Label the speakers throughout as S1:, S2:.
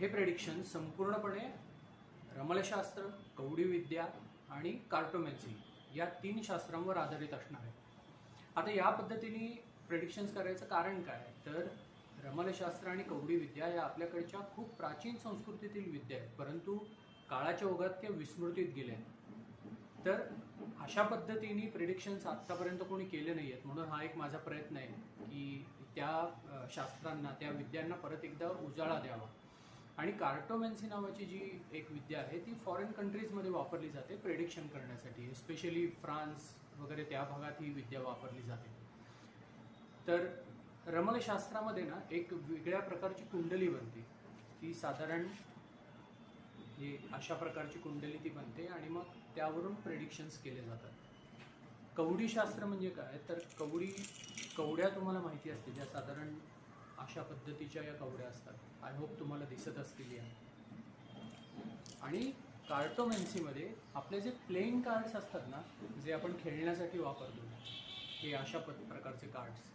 S1: हे प्रेडिक्शन संपूर्णपणे रमलशास्त्र कवडीविद्या आणि कार्टोमॅन्सी या तीन शास्त्रांवर आधारित असणार आहे. आता या पद्धतीने प्रेडिक्शन्स करायचं कारण काय? तर रमलशास्त्र आणि कवडीविद्या या आपल्याकडच्या खूप प्राचीन संस्कृतीतील विद्या आहेत. परंतु काळाच्या ओघात त्या विस्मृतीत गेल्या तर अशा पद्धतीने प्रिडिक्शन्स आत्तापर्यंत कोणी केले नाही आहेत. म्हणून हा एक माझा प्रयत्न आहे की त्या शास्त्रांना त्या विद्यांना परत एकदा उजाळा द्यावा. आणि कार्टोमॅन्सी नावाची जी एक विद्या आहे ती फॉरेन कंट्रीजमध्ये वापरली जाते प्रेडिक्शन करण्यासाठी. स्पेशली फ्रान्स वगैरे त्या भागात ही विद्या वापरली जाते. तर रमलशास्त्रामध्ये ना एक वेगळ्या प्रकारची कुंडली बनते. ती साधारण हे अशा प्रकारची कुंडली ती बनते आणि मग त्यावरून प्रेडिक्शन्स केले जातात. कवडी शास्त्र म्हणजे काय? तर कवडी कवड्या तुम्हाला माहिती असते ज्या साधारण अशा पद्धतीच्या या कवड्या असतात. आय होप तुम्हाला दिसत असतील या. आणि कार्टोमॅन्सीमध्ये आपले जे प्लेइंग कार्ड्स असतात ना जे आपण खेळण्यासाठी वापरतो हे अशा प्रकारचे कार्ड्स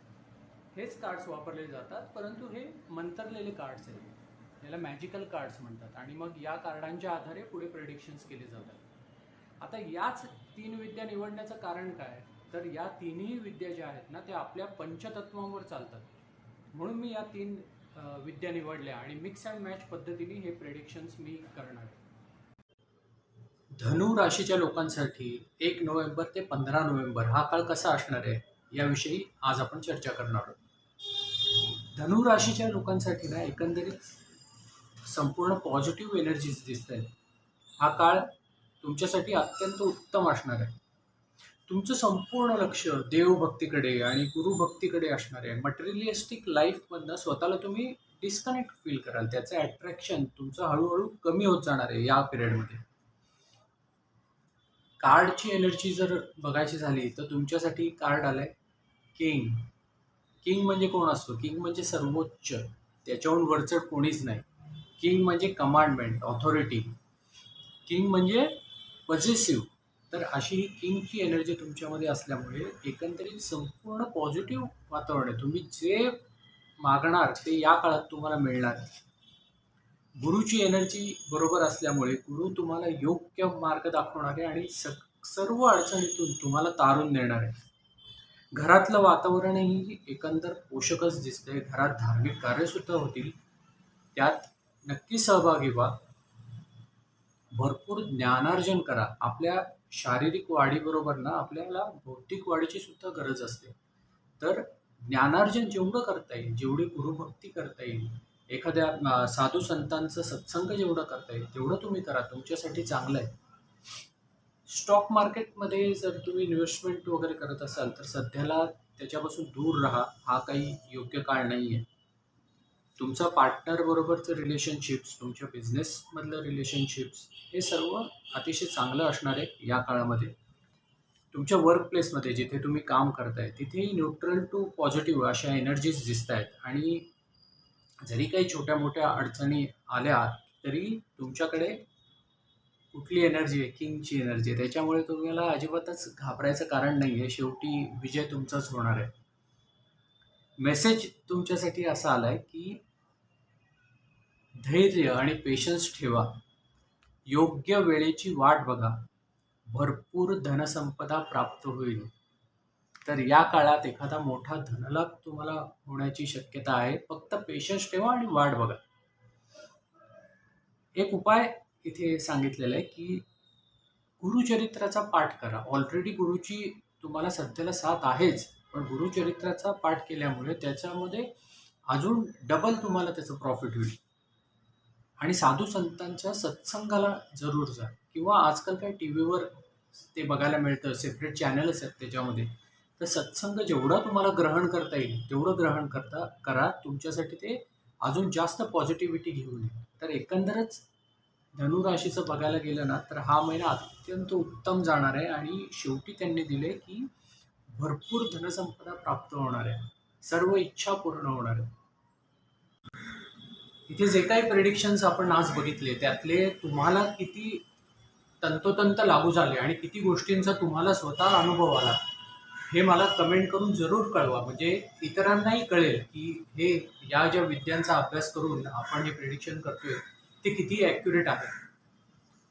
S1: हेच कार्ड्स वापरले जातात परंतु हे मंतरलेले कार्ड्स आहेत. याला मॅजिकल कार्ड्स म्हणतात. आणि मग या कार्डांच्या आधारे पुढे प्रेडिक्शन्स केले जातात. आता याच तीन विद्या निवडण्याचं कारण काय? तर या तिन्ही विद्या ज्या आहेत ना त्या आपल्या पंचतत्वांवर चालतात. म्हणून मी या तीन विद्या निवडल्या आणि मिक्स अँड मॅच पद्धतीने हे प्रेडिक्शन्स मी करणार आहे. धनु राशीच्या लोकांसाठी एक नोव्हेंबर ते पंधरा नोव्हेंबर हा काळ कसा असणार आहे याविषयी आज आपण चर्चा करणार आहोत. धनु राशीच्या लोकांसाठी ना एकंदरीत संपूर्ण पॉझिटिव्ह एनर्जीज दिसत आहेत हा काळ तुमच्यासाठी अत्यंत उत्तम असणार आहे. तुमचं संपूर्ण लक्ष देवभक्तीकडे आणि गुरुभक्तीकडे असणार आहे मटेरियलिस्टिक लाईफमधनं स्वतःला तुम्ही डिस्कनेक्ट फील कराल. त्याचं अट्रॅक्शन तुमचं हळूहळू कमी होत जाणार आहे या पिरियडमध्ये कार्डची एनर्जी जर बघायची झाली तर तुमच्यासाठी कार्ड आलं आहे किंग किंग म्हणजे कोण असतो? किंग म्हणजे सर्वोच्च. त्याच्याहून वरचढ कोणीच नाही. किंग म्हणजे कमांडमेंट ऑथॉरिटी किंग म्हणजे पजेसिव्ह तर अशी ही किंगची एनर्जी तुमच्यामध्ये असल्यामुळे एकंदरीत संपूर्ण पॉझिटिव्ह वातावरण आहे. तुम्ही जे मागणार ते या काळात तुम्हाला मिळणार गुरुची एनर्जी बरोबर असल्यामुळे गुरु तुम्हाला योग्य मार्ग दाखवणार आहे आणि स सर्व अडचणीतून तुम्हाला तारून देणार आहे. घरातलं वातावरणही एकंदर पोषकच दिसतंय. घरात धार्मिक कार्यसुद्धा होतील. त्यात नक्की सहभागी व्हा. भरपूर ज्ञानार्जन करा. आपल्या शारीरिक वाढीबरोबर ना आपल्याला भौतिक वाढीची सुद्धा गरज असते. तर ज्ञानार्जन जेवढं करता येईल जेवढी गुरुभक्ती करता येईल एखाद्या साधू संतांचं सत्संग जेवढं करता येईल तेवढं तुम्ही करा. तुमच्यासाठी चांगलं आहे. स्टॉक मार्केटमध्ये जर तुम्ही इन्व्हेस्टमेंट वगैरे करत असाल तर सध्याला त्याच्यापासून दूर राहा. हा काही योग्य काळ नाही आहे तुमचा पार्टनर बरोबरचं रिलेशनशिप्स तुमच्या बिझनेसमधलं रिलेशनशिप्स हे सर्व अतिशय चांगलं असणार आहे या काळामध्ये. तुमच्या वर्क प्लेसमध्ये जिथे तुम्ही काम करताय तिथेही न्यूट्रल टू पॉझिटिव्ह अशा एनर्जीज दिसत आहेत आणि जरी काही छोट्या मोठ्या अडचणी आल्या तरी तुमच्याकडे कुठली एनर्जी आहे? किंगची एनर्जी आहे. त्याच्यामुळे तुम्हाला अजिबातच घाबरायचं कारण नाही आहे शेवटी विजय तुमचाच होणार आहे. मेसेज तुमच्यासाठी असा आलाय की धैर्य आणि पेशन्स ठेवा. योग्य वेळेची वाट बघा. भरपूर धनसंपदा प्राप्त होईल. तर या काळात एखादा मोठा धनलाभ तुम्हाला होण्याची शक्यता आहे. फक्त पेशन्स ठेवा आणि वाट बघा. एक उपाय इथे सांगितलेला आहे की गुरुचरित्राचा पाठ करा. ऑलरेडी गुरुची तुम्हाला सध्याला साथ आहेच. पण गुरुचरित्राचा पाठ केल्यामुळे त्याच्यामध्ये अजून डबल तुम्हाला त्याचं प्रॉफिट होईल. आणि साधू संतांच्या सत्संगाला जरूर जा. किंवा आजकाल काय टी व्हीवर ते बघायला मिळतं सेपरेट चॅनलच आहेत त्याच्यामध्ये. तर सत्संग जेवढा तुम्हाला ग्रहण करता येईल तेवढं ग्रहण करता करा. तुमच्यासाठी ते अजून जास्त पॉझिटिव्हिटी घेऊन येईल तर एकंदरच धनुराशीचं बघायला गेलं ना तर हा महिना अत्यंत उत्तम जाणार आहे. आणि शेवटी त्यांनी दिले की भरपूर धनसंपदा प्राप्त होणार आहे. सर्व इच्छा पूर्ण होणार आहे. इथे जे काही प्रेडिक्शन्स आपण आज बघितले त्यातले तुम्हाला किती तंतोतंत लागू झाले आणि किती गोष्टींचा तुम्हाला स्वतः अनुभव आला हे मला कमेंट करून जरूर कळवा. म्हणजे इतरांनाही कळेल की हे या ज्या विद्यांचा अभ्यास करून आपण जे प्रिडिक्शन करतोय ते किती ॲक्युरेट आहे.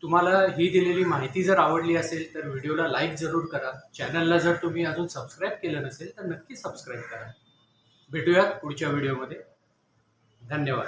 S1: तुम्हाला ही दिलेली माहिती जर आवडली असेल तर व्हिडिओला लाईक जरूर करा. चॅनलला जर तुम्ही अजून सबस्क्राईब केलं नसेल तर नक्की सबस्क्राईब करा. भेटूयात पुढच्या व्हिडिओमध्ये धन्यवाद.